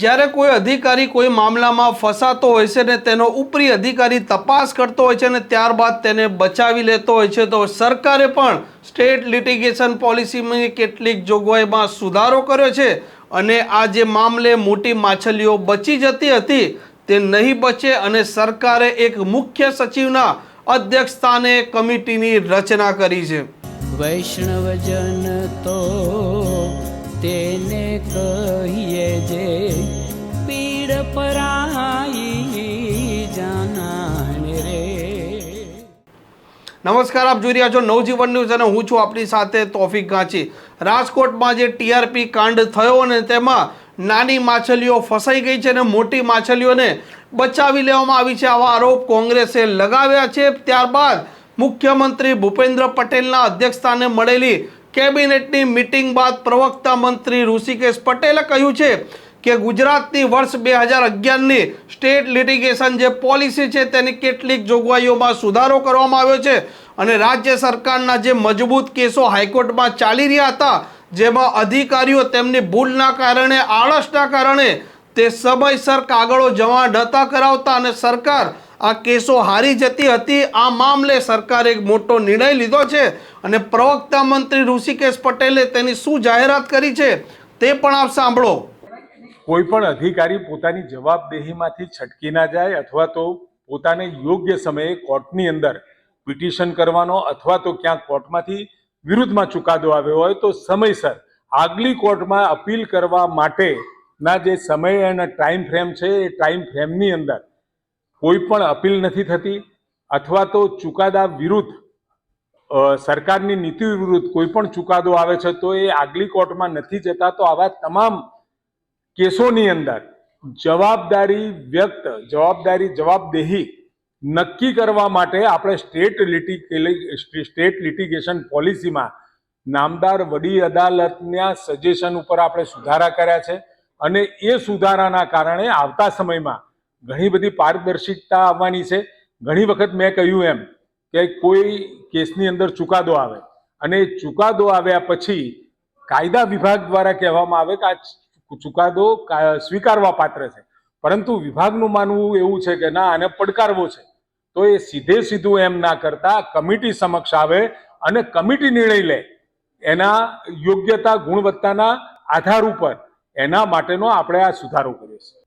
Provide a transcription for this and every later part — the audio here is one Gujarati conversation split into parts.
જ્યારે કોઈ અધિકારી કોઈ મામલામાં ફસાતો હોય છે ને તેનો ઉપરી અધિકારી તપાસ કરતો હોય છે ને ત્યારબાદ તેને બચાવી લેતો હોય છે, તો સરકારે પણ સ્ટેટ લિટિગેશન પોલિસીમાં કેટલીક જોગવાઈમાં સુધારો કર્યો છે અને આ જે મામલે મોટી માછલીઓ બચી જતી હતી તે નહીં બચે અને સરકારે એક મુખ્ય સચિવના અધ્યક્ષ સ્થાને કમિટીની રચના કરી છે. વૈષ્ણવજન તો તેને કહીએ જે પીડ પરાઈ જાનાને રે. નમસ્કાર, આપ જોઈ રહ્યા છો નવજીવન ન્યૂઝ અને હું છું આપણી સાથે તોફિક ગાંચી. રાજકોટમાં જે ટીઆરપી કાંડ થયો અને તેમાં નાની માછલીઓ ફસાઈ ગઈ છે અને મોટી માછલીઓને બચાવી લેવામાં આવી છે આવા આરોપ કોંગ્રેસે લગાવ્યા છે. ત્યારબાદ મુખ્યમંત્રી ભૂપેન્દ્ર પટેલના અધ્યક્ષસ્થાને મળેલી કેબિનેટની મિટિંગ બાદ પ્રવક્તા મંત્રી ઋષિકેશ પટેલે કહ્યું છે કે ગુજરાતની વર્ષ બે હજાર અગિયારની સ્ટેટ લિટિગેશન જે પોલિસી છે તેની કેટલીક જોગવાઈઓમાં સુધારો કરવામાં આવ્યો છે અને રાજ્ય સરકારના જે મજબૂત કેસો હાઈકોર્ટમાં ચાલી રહ્યા હતા, જેમાં અધિકારીઓ તેમની ભૂલના કારણે, આળસના કારણે તે સમયસર કાગળો જમા નહોતા કરાવતા અને સરકાર આ કેસો હારી જતી હતી. આ મામલે સરકારે એક મોટો નિર્ણય લીધો છે અને પ્રવક્તા મંત્રી ઋષિકેશ પટેલે તેની શું જાહેરાત કરી છે તે પણ આપ સાંભળો. કોઈ પણ અધિકારી પોતાની જવાબદેહીમાંથી છટકી ના જાય અથવા તો પોતાને યોગ્ય સમયે કોર્ટની અંદર પિટિશન કરવાનો અથવા તો ક્યાંક કોર્ટમાંથી વિરુદ્ધમાં ચુકાદો આવ્યો હોય તો સમયસર આગલી કોર્ટમાં અપીલ કરવા માટેના જે સમય અને ટાઈમ ફ્રેમ છે એ ટાઈમ ફ્રેમની અંદર કોઈ પણ અપીલ નથી થતી અથવા તો ચુકાદા વિરુદ્ધ સરકારની નીતિ વિરુદ્ધ કોઈ પણ ચુકાદો આવે છે, તો એ આગલી કોર્ટમાં નથી જતા. તો આવા તમામ કેસોની અંદર જવાબદારી વ્યક્ત, જવાબદારી જવાબદેહી નક્કી કરવા માટે આપણે સ્ટેટ લિટી સ્ટેટ લિટિગેશન પોલિસીમાં નામદાર વડી અદાલતના સજેશન ઉપર આપણે સુધારા કર્યા છે. અને એ સુધારાના કારણે આવતા સમયમાં ઘણી બધી પારદર્શિકતા આવવાની છે. ઘણી વખત મેં કહ્યું એમ કે કોઈ કેસની અંદર ચુકાદો આવે અને ચુકાદો આવ્યા પછી કાયદા વિભાગ દ્વારા કહેવામાં આવે કે આ ચુકાદો સ્વીકારવા પાત્ર છે. પરંતુ વિભાગનું માનવું એવું છે કે ના, આને પડકારવો છે. તો એ સીધે સીધું એમ ના કરતા કમિટી સમક્ષ આવે અને કમિટી નિર્ણય લે. એના યોગ્યતા, ગુણવત્તાના આધાર ઉપર એના માટેનો આપણે આ સુધારો કર્યો છે.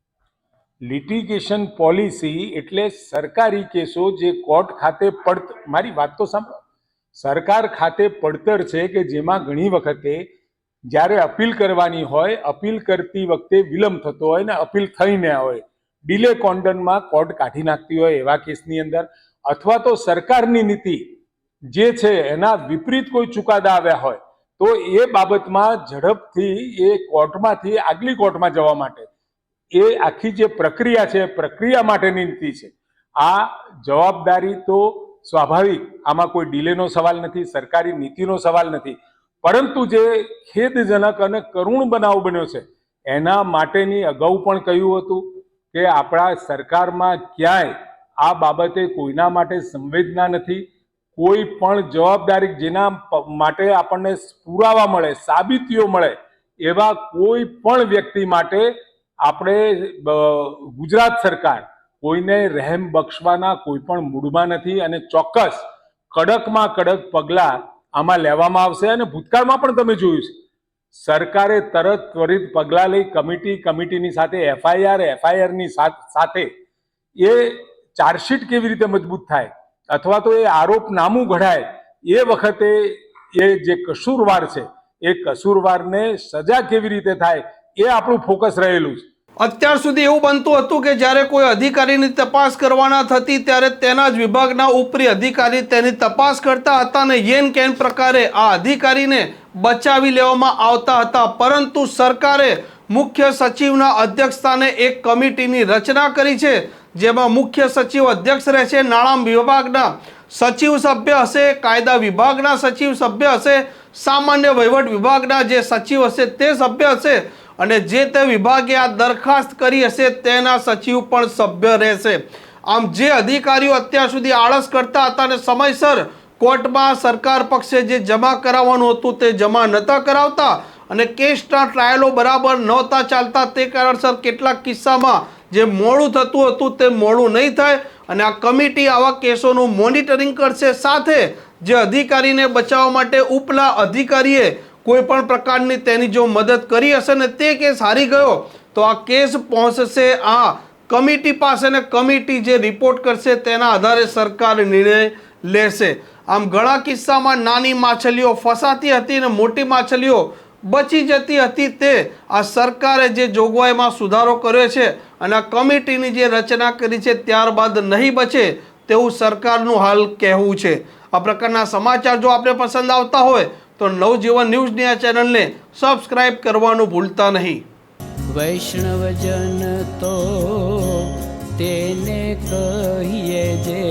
લિટિગેશન પોલિસી એટલે સરકારી કેસો જે કોર્ટ ખાતે પડત, મારી વાત તો સાંભળો. સરકાર ખાતે પડતર છે કે જેમાં ઘણી વખતે જ્યારે અપીલ કરવાની હોય, અપીલ કરતી વખતે વિલંબ થતો હોય ને અપીલ થઈ ન હોય ડિલે કોન્ડનમાં કોર્ટ કાઢી નાખતી હોય એવા કેસની અંદર. અથવા તો સરકારની નીતિ જે છે એના વિપરીત કોઈ ચુકાદા આવ્યા હોય, તો એ બાબતમાં ઝડપથી એ કોર્ટમાંથી, આગલી કોર્ટમાં જવા માટે એ આખી જે પ્રક્રિયા છે, પ્રક્રિયા માટેની નીતિ છે. આ જવાબદારી તો સ્વાભાવિક, આમાં કોઈ ડીલેનો સવાલ નથી, સરકારી નીતિનો સવાલ નથી. પરંતુ જે ખેદજનક અને કરુણ બનાવ બન્યો છે, એના માટેની અગાઉ પણ કહ્યું હતું કે આપણા સરકારમાં ક્યાંય આ બાબતે કોઈના માટે સંવેદના નથી. કોઈ પણ જવાબદારી જેના માટે આપણને પુરાવા મળે, સાબિતીઓ મળે, એવા કોઈ પણ વ્યક્તિ માટે આપણે ગુજરાત સરકાર કોઈને રહેમ બક્ષવાના કોઈ પણ મૂડમાં નથી અને ચોક્કસ કડકમાં કડક પગલાં આમાં લેવામાં આવશે અને ભૂતકાળમાં પણ તમે જોયું છે. સરકારે તરત ત્વરિત પગલાં લઈ કમિટી, કમિટીની સાથે એફઆઈઆર, એફઆઈઆરની સાથે એ ચાર્જશીટ કેવી રીતે મજબૂત થાય અથવા તો એ આરોપનામું ઘડાય એ વખતે એ જે કસૂરવાર છે, એ કસૂરવારને સજા કેવી રીતે થાય એ આપણું ફોકસ રહેલું છે. અત્યાર સુધી એવું બનતું હતું કે જ્યારે કોઈ અધિકારીની તપાસ કરવાના થતી, ત્યારે તેના જ વિભાગના ઉપરી અધિકારી તેની તપાસ કરતા હતા અને યેન કેન પ્રકારે આ અધિકારીને બચાવી લેવામાં આવતા હતા. પરંતુ સરકારે મુખ્ય સચિવના અધ્યક્ષસ્થાને એક કમિટીની રચના કરી છે, જેમાં મુખ્ય સચિવ અધ્યક્ષ રહેશે. નાણાં વિભાગના સચિવ સભ્ય હશે, કાયદા વિભાગના સચિવ સભ્ય હશે, સામાન્ય વહીવટ વિભાગના જે સચિવ હશે તે સભ્ય હશે. અને જે તે વિભાગે આ દરખાસ્ત કરી હશે તેના સચિવ પણ સભ્ય રહેશે. આમ જે અધિકારીઓ અત્યાર સુધી આળસ કરતા હતા અને સમયસર કોર્ટમાં સરકાર પક્ષે જે જમા કરાવવાનું હતું તે જમા નહોતા કરાવતા અને કેસના ટ્રાયલો બરાબર નહોતા ચાલતા તે કારણસર કેટલાક કિસ્સામાં જે મોડું થતું હતું તે મોડું નહીં થાય અને આ કમિટી આવા કેસોનું મોનિટરિંગ કરશે સાથે જે અધિકારીને બચાવવા માટે ઉપલા અધિકારીએ કોઈ પણ પ્રકારની તેની જો મદદ કરી હશે ને તે કેસ હારી ગયો, તો આ કેસ પહોંચશે આ કમિટી પાસે ને કમિટી જે રિપોર્ટ કરશે તેના આધારે સરકાર નિર્ણય લેશે. આમ ઘણા કિસ્સામાં નાની માછલીઓ ફસાતી હતી અને મોટી માછલીઓ બચી જતી હતી તે આ સરકારે જે જોગવાઈમાં સુધારો કર્યો છે અને આ કમિટીની જે રચના કરી છે ત્યારબાદ નહીં બચે તેવું સરકારનું હાલ કહેવું છે. આ પ્રકારના સમાચાર જો આપને પસંદ આવતા હોય તો નવજીવન ન્યૂઝની આ ચેનલને સબસ્ક્રાઇબ કરવાનું ભૂલતા નહીં. વૈષ્ણવજન તો તેને કહીએ જે